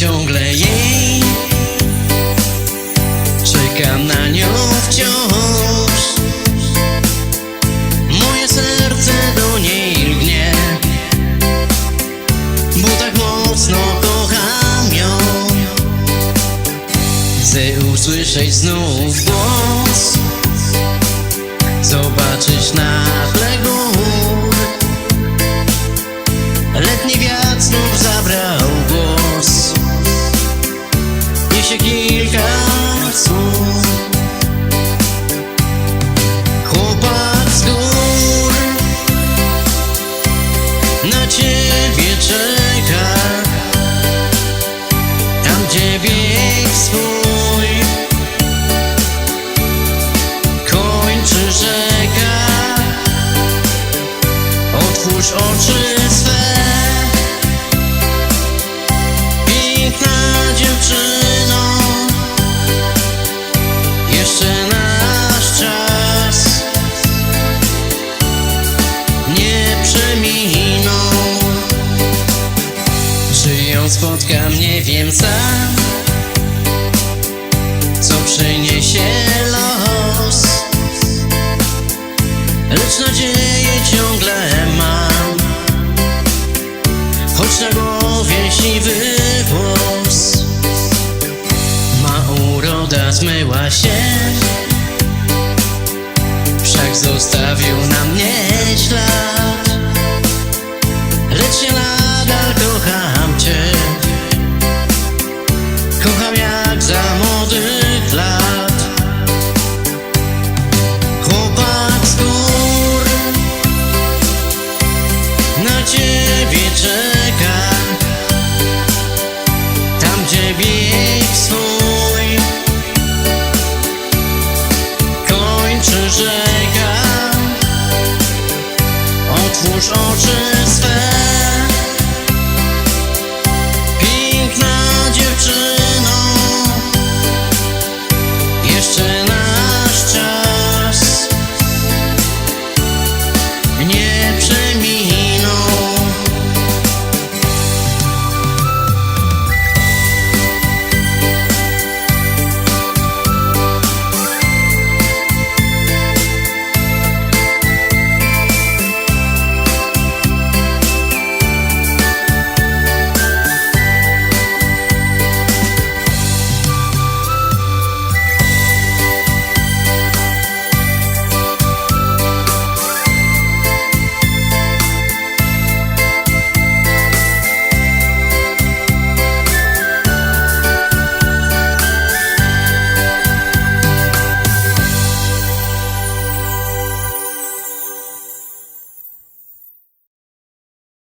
ciągle jej. Czekam na nią wciąż. Moje serce do niej lgnie Bo tak mocno kocham ją. Chcę usłyszeć znów głos. Zobaczyć Tam gdzie bieg swój Czy ją spotkam nie wiem sam Co przyniesie los. Lecz nadzieję ciągle mam Choć na głowie siwy włos. Ma uroda zmyła się Wszak zostawił na mnie Rzeka Otwórz oczy